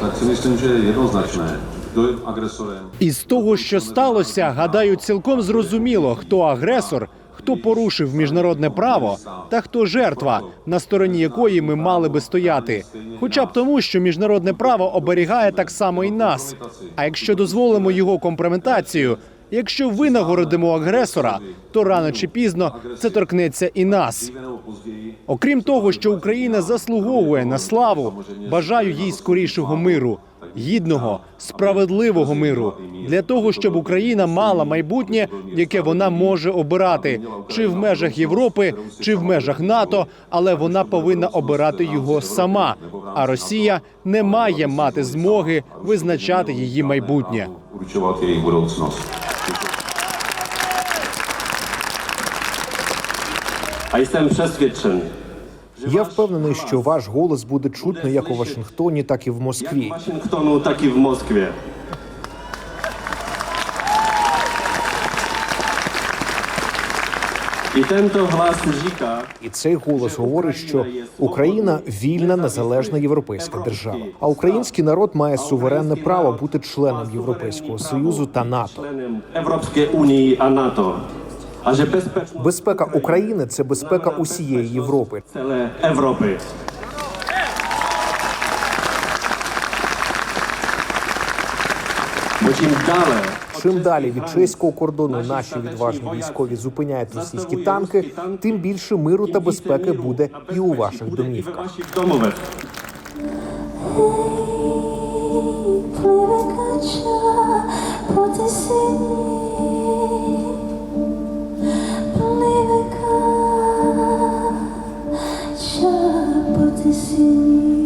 tak si myslím, že je jednoznačné, kdo je agresorem. Із того, що сталося, гадаю, цілком зрозуміло, хто агресор, хто порушив міжнародне право, та хто жертва, на стороні якої ми мали би стояти. Хоча б тому, що міжнародне право оберігає так само і нас. А якщо дозволимо його компрометацію, якщо винагородимо агресора, то рано чи пізно це торкнеться і нас. Окрім того, що Україна заслуговує на славу, бажаю їй скорішого миру, гідного, справедливого миру для того, щоб Україна мала майбутнє, яке вона може обирати, чи в межах Європи, чи в межах НАТО, але вона повинна обирати його сама. А Росія не має мати змоги визначати її майбутнє. Jsem přesvědčen, Я впевнений, що ваш голос буде чутно як у Вашингтоні, так і в Москві. Tak i v Moskvě. I tento І цей голос говорить, що Україна вільна, незалежна європейська держава. А український народ має суверенне право бути членом Європейського союзу та НАТО. členem Evropské unii a Že bezpečnost Безпека України це безпека усієї Європи. celé Evropy. Бо чим далі Чим далі від чеського кордону наші відважні військові зупиняють російські танки, тим більше миру та безпеки буде і у ваших домівках. кача тисині 在心里。